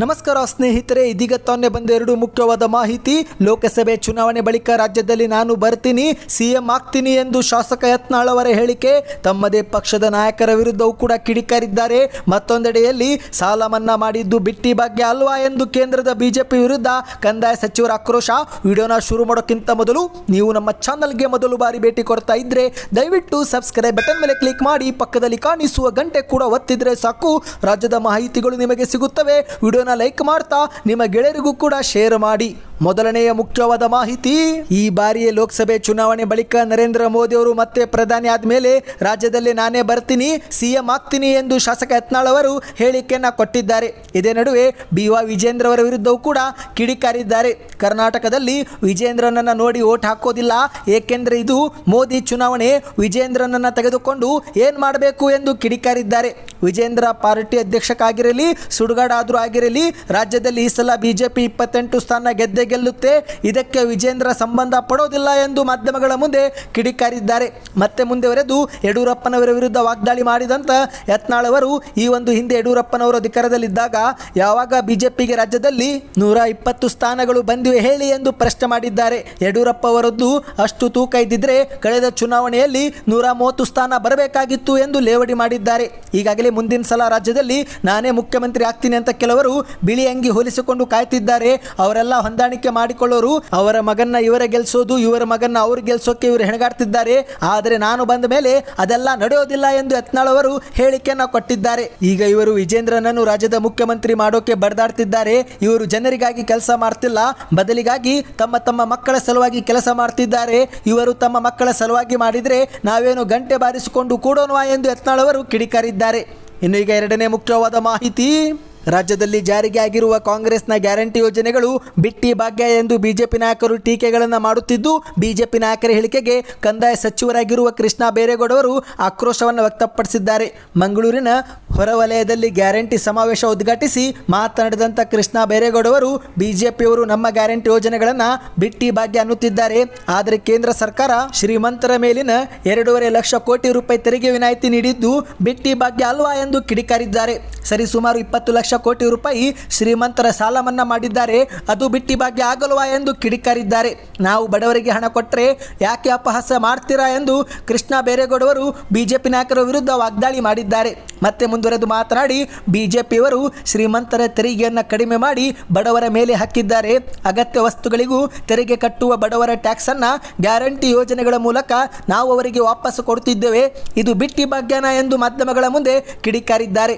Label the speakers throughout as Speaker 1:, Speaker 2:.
Speaker 1: ನಮಸ್ಕಾರ ಸ್ನೇಹಿತರೆ, ಇದೀಗ ತಾನೇ ಬಂದ ಎರಡು ಮುಖ್ಯವಾದ ಮಾಹಿತಿ. ಲೋಕಸಭೆ ಚುನಾವಣೆ ಬಳಿಕ ರಾಜ್ಯದಲ್ಲಿ ನಾನು ಬರ್ತೀನಿ, ಸಿಎಂ ಆಗ್ತೀನಿ ಎಂದು ಶಾಸಕ ಯತ್ನಾಳ್ ಅವರ ಹೇಳಿಕೆ. ತಮ್ಮದೇ ಪಕ್ಷದ ನಾಯಕರ ವಿರುದ್ಧವೂ ಕೂಡ ಕಿಡಿಕಾರಿದ್ದಾರೆ. ಮತ್ತೊಂದೆಡೆಯಲ್ಲಿ, ಸಾಲ ಮನ್ನಾ ಮಾಡಿದ್ದು ಬಿಟ್ಟಿ ಭಾಗ್ಯ ಅಲ್ವಾ ಎಂದು ಕೇಂದ್ರದ ಬಿಜೆಪಿ ವಿರುದ್ಧ ಕಂದಾಯ ಸಚಿವರ ಆಕ್ರೋಶ. ವಿಡಿಯೋನ ಶುರು ಮಾಡೋಕ್ಕಿಂತ ಮೊದಲು ನೀವು ನಮ್ಮ ಚಾನಲ್ಗೆ ಮೊದಲು ಬಾರಿ ಭೇಟಿ ಕೊಡ್ತಾ ಇದ್ರೆ, ದಯವಿಟ್ಟು ಸಬ್ಸ್ಕ್ರೈಬ್ ಬಟನ್ ಮೇಲೆ ಕ್ಲಿಕ್ ಮಾಡಿ ಪಕ್ಕದಲ್ಲಿ ಕಾಣಿಸುವ ಗಂಟೆ ಕೂಡ ಒತ್ತಿದ್ರೆ ಸಾಕು. ರಾಜ್ಯದ ಮಾಹಿತಿಗಳು ನಿಮಗೆ ಸಿಗುತ್ತವೆ. ವಿಡಿಯೋನ ಲೈಕ್ ಮಾಡ್ತಾ ನಿಮ್ಮ ಗೆಳೆಯರಿಗೂ ಕೂಡ ಶೇರ್ ಮಾಡಿ. ಮೊದಲನೆಯ ಮುಖ್ಯವಾದ ಮಾಹಿತಿ, ಈ ಬಾರಿಯ ಲೋಕಸಭೆ ಚುನಾವಣೆ ಬಳಿಕ ನರೇಂದ್ರ ಮೋದಿ ಅವರು ಮತ್ತೆ ಪ್ರಧಾನಿ ಆದ್ಮೇಲೆ ರಾಜ್ಯದಲ್ಲಿ ನಾನೇ ಬರ್ತೀನಿ, ಸಿಎಂ ಆಗ್ತೀನಿ ಎಂದು ಶಾಸಕ ಯತ್ನಾಳ್ ಅವರು ಹೇಳಿಕೆಯನ್ನ ಕೊಟ್ಟಿದ್ದಾರೆ. ಇದೇ ನಡುವೆ ಬಿ ವಾ ವಿಜೇಂದ್ರ ಅವರ ವಿರುದ್ಧವೂ ಕೂಡ ಕಿಡಿಕಾರಿದ್ದಾರೆ. ಕರ್ನಾಟಕದಲ್ಲಿ ವಿಜೇಂದ್ರನನ್ನ ನೋಡಿ ಓಟ್ ಹಾಕೋದಿಲ್ಲ, ಏಕೆಂದರೆ ಇದು ಮೋದಿ ಚುನಾವಣೆ, ವಿಜೇಂದ್ರನನ್ನ ತೆಗೆದುಕೊಂಡು ಏನು ಮಾಡಬೇಕು ಎಂದು ಕಿಡಿಕಾರಿದ್ದಾರೆ. ವಿಜೇಂದ್ರ ಪಾರ್ಟಿ ಅಧ್ಯಕ್ಷಕ್ಕಾಗಿರಲಿ ಸುಡುಗಾಡಾದರೂ ಆಗಿರಲಿ, ರಾಜ್ಯದಲ್ಲಿ ಈ ಸಲ ಬಿಜೆಪಿ ಇಪ್ಪತ್ತೆಂಟು ಸ್ಥಾನ ಗೆದ್ದೆ ಗೆಲ್ಲುತ್ತೆ. ಇದಕ್ಕೆ ವಿಜೇಂದ್ರ ಸಂಬಂಧ ಪಡೋದಿಲ್ಲ ಎಂದು ಮಾಧ್ಯಮಗಳ ಮುಂದೆ ಕಿಡಿಕಾರಿದ್ದಾರೆ. ಮತ್ತೆ ಮುಂದುವರೆದು ಯಡಿಯೂರಪ್ಪನವರ ವಿರುದ್ಧ ವಾಗ್ದಾಳಿ ಮಾಡಿದಂತ ಯತ್ನಾಳ್ ಅವರು ಈ ಒಂದು ಹಿಂದೆ ಯಡಿಯೂರಪ್ಪನವರು ಅಧಿಕಾರದಲ್ಲಿದ್ದಾಗ ಯಾವಾಗ ಬಿಜೆಪಿಗೆ ರಾಜ್ಯದಲ್ಲಿ ನೂರ ಇಪ್ಪತ್ತು ಸ್ಥಾನಗಳು ಬಂದಿವೆ ಹೇಳಿ ಎಂದು ಪ್ರಶ್ನೆ ಮಾಡಿದ್ದಾರೆ. ಯಡಿಯೂರಪ್ಪ ಅವರದ್ದು ಅಷ್ಟು ತೂಕ ಇದ್ದಿದ್ರೆ ಕಳೆದ ಚುನಾವಣೆಯಲ್ಲಿ ನೂರ ಮೂವತ್ತು ಸ್ಥಾನ ಬರಬೇಕಾಗಿತ್ತು ಎಂದು ಲೇವಡಿ ಮಾಡಿದ್ದಾರೆ. ಈಗಾಗಲೇ ಮುಂದಿನ ಸಲ ರಾಜ್ಯದಲ್ಲಿ ನಾನೇ ಮುಖ್ಯಮಂತ್ರಿ ಆಗ್ತೀನಿ ಅಂತ ಕೆಲವರು ಬಿಳಿ ಅಂಗಿ ಹೋಲಿಸಿಕೊಂಡು ಕಾಯ್ತಿದ್ದಾರೆ. ಅವರೆಲ್ಲ ಹೊಂದಾಣಿಕೆ ಮಾಡಿಕೊಳ್ಳೋರು ಅವರ ಮಗನ್ನ ಇವರ ಗೆಲ್ಸೋದು, ಇವರ ಮಗನ್ನ ಅವ್ರು ಗೆಲ್ಸೋಕೆ ಇವರು ಹೆಣಗಾಡ್ತಿದ್ದಾರೆ. ಆದರೆ ನಾನು ಬಂದ ಮೇಲೆ ಅದೆಲ್ಲ ನಡೆಯೋದಿಲ್ಲ ಎಂದು ಯತ್ನಾಳ್ ಅವರು ಹೇಳಿಕೆಯನ್ನ ಕೊಟ್ಟಿದ್ದಾರೆ. ಈಗ ಇವರು ವಿಜೇಂದ್ರನನ್ನು ರಾಜ್ಯದ ಮುಖ್ಯಮಂತ್ರಿ ಮಾಡೋಕೆ ಬಡದಾಡ್ತಿದ್ದಾರೆ ಇವರು ಜನರಿಗಾಗಿ ಕೆಲಸ ಮಾಡ್ತಿಲ್ಲ. ಬದಲಿಗಾಗಿ ತಮ್ಮ ತಮ್ಮ ಮಕ್ಕಳ ಸಲುವಾಗಿ ಕೆಲಸ ಮಾಡ್ತಿದ್ದಾರೆ. ಇವರು ತಮ್ಮ ಮಕ್ಕಳ ಸಲುವಾಗಿ ಮಾಡಿದ್ರೆ ನಾವೇನು ಗಂಟೆ ಬಾರಿಸಿಕೊಂಡು ಕೂಡೋಣವಾ ಎಂದು ಯತ್ನಾಳ್ ಅವರು ಕಿಡಿಕಾರಿದ್ದಾರೆ. ಇನ್ನು ಈಗ ಎರಡನೇ ಮುಖ್ಯವಾದ ಮಾಹಿತಿ. ರಾಜ್ಯದಲ್ಲಿ ಜಾರಿಗೆ ಆಗಿರುವ ಕಾಂಗ್ರೆಸ್ನ ಗ್ಯಾರಂಟಿ ಯೋಜನೆಗಳು ಬಿಟ್ಟಿ ಭಾಗ್ಯ ಎಂದು ಬಿಜೆಪಿ ನಾಯಕರು ಟೀಕೆಗಳನ್ನು ಮಾಡುತ್ತಿದ್ದು, ಬಿಜೆಪಿ ನಾಯಕರ ಹೇಳಿಕೆಗೆ ಕಂದಾಯ ಸಚಿವರಾಗಿರುವ ಕೃಷ್ಣ ಬೈರೇಗೌಡವರು ಆಕ್ರೋಶವನ್ನು ವ್ಯಕ್ತಪಡಿಸಿದ್ದಾರೆ. ಮಂಗಳೂರಿನ ಹೊರವಲಯದಲ್ಲಿ ಗ್ಯಾರಂಟಿ ಸಮಾವೇಶ ಉದ್ಘಾಟಿಸಿ ಮಾತನಾಡಿದಂಥ ಕೃಷ್ಣ ಬೈರೇಗೌಡವರು, ಬಿಜೆಪಿಯವರು ನಮ್ಮ ಗ್ಯಾರಂಟಿ ಯೋಜನೆಗಳನ್ನು ಬಿಟ್ಟಿ ಭಾಗ್ಯ ಅನ್ನುತ್ತಿದ್ದಾರೆ. ಆದರೆ ಕೇಂದ್ರ ಸರ್ಕಾರ ಶ್ರೀಮಂತರ ಮೇಲಿನ ಎರಡೂವರೆ ಲಕ್ಷ ಕೋಟಿ ರೂಪಾಯಿ ತೆರಿಗೆ ವಿನಾಯಿತಿ ನೀಡಿದ್ದು ಬಿಟ್ಟಿ ಭಾಗ್ಯ ಅಲ್ವಾ ಎಂದು ಕಿಡಿಕಾರಿದ್ದಾರೆ. ಸರಿಸುಮಾರು ಇಪ್ಪತ್ತು ಲಕ್ಷ ಕೋಟಿ ರೂಪಾಯಿ ಶ್ರೀಮಂತರ ಸಾಲ ಮನ್ನಾ ಮಾಡಿದ್ದಾರೆ. ಅದು ಬಿಟ್ಟಿ ಭಾಗ್ಯ ಆಗಲ್ವಾ ಎಂದು ಕಿಡಿಕಾರಿದ್ದಾರೆ. ನಾವು ಬಡವರಿಗೆ ಹಣ ಕೊಟ್ಟರೆ ಯಾಕೆ ಅಪಹಾಸ ಮಾಡ್ತೀರಾ ಎಂದು ಕೃಷ್ಣ ಬೇರೇಗೌಡವರು ಬಿಜೆಪಿ ನಾಯಕರ ವಿರುದ್ಧ ವಾಗ್ದಾಳಿ ಮಾಡಿದ್ದಾರೆ. ಮತ್ತೆ ಮುಂದುವರೆದು ಮಾತನಾಡಿ, ಬಿಜೆಪಿಯವರು ಶ್ರೀಮಂತರ ತೆರಿಗೆಯನ್ನು ಕಡಿಮೆ ಮಾಡಿ ಬಡವರ ಮೇಲೆ ಹಾಕಿದ್ದಾರೆ. ಅಗತ್ಯ ವಸ್ತುಗಳಿಗೂ ತೆರಿಗೆ ಕಟ್ಟುವ ಬಡವರ ಟ್ಯಾಕ್ಸ್ ಅನ್ನ ಗ್ಯಾರಂಟಿ ಯೋಜನೆಗಳ ಮೂಲಕ ನಾವು ಅವರಿಗೆ ವಾಪಸ್ ಕೊಡುತ್ತಿದ್ದೇವೆ. ಇದು ಬಿಟ್ಟಿ ಭಾಗ್ಯನ ಎಂದು ಮಾಧ್ಯಮಗಳ ಮುಂದೆ ಕಿಡಿಕಾರಿದ್ದಾರೆ.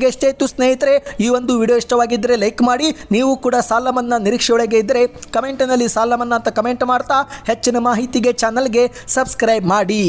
Speaker 1: ಇವತ್ತಿಗೆ ಎಷ್ಟೇ ಇತ್ತು ಸ್ನೇಹಿತರೆ, ಈ ಒಂದು ವಿಡಿಯೋ ಇಷ್ಟವಾಗಿದ್ದರೆ ಲೈಕ್ ಮಾಡಿ, ನೀವು ಕೂಡ ಸಾಲ ಮನ್ನಾ ನಿರೀಕ್ಷೆಯೊಳಗೆ ಇದ್ದರೆ ಕಮೆಂಟ್ನಲ್ಲಿ ಸಾಲ ಮನ್ನಾ ಅಂತ ಕಮೆಂಟ್ ಮಾಡ್ತಾ ಹೆಚ್ಚಿನ ಮಾಹಿತಿಗೆ ಚಾನಲ್ಗೆ ಸಬ್ಸ್ಕ್ರೈಬ್ ಮಾಡಿ.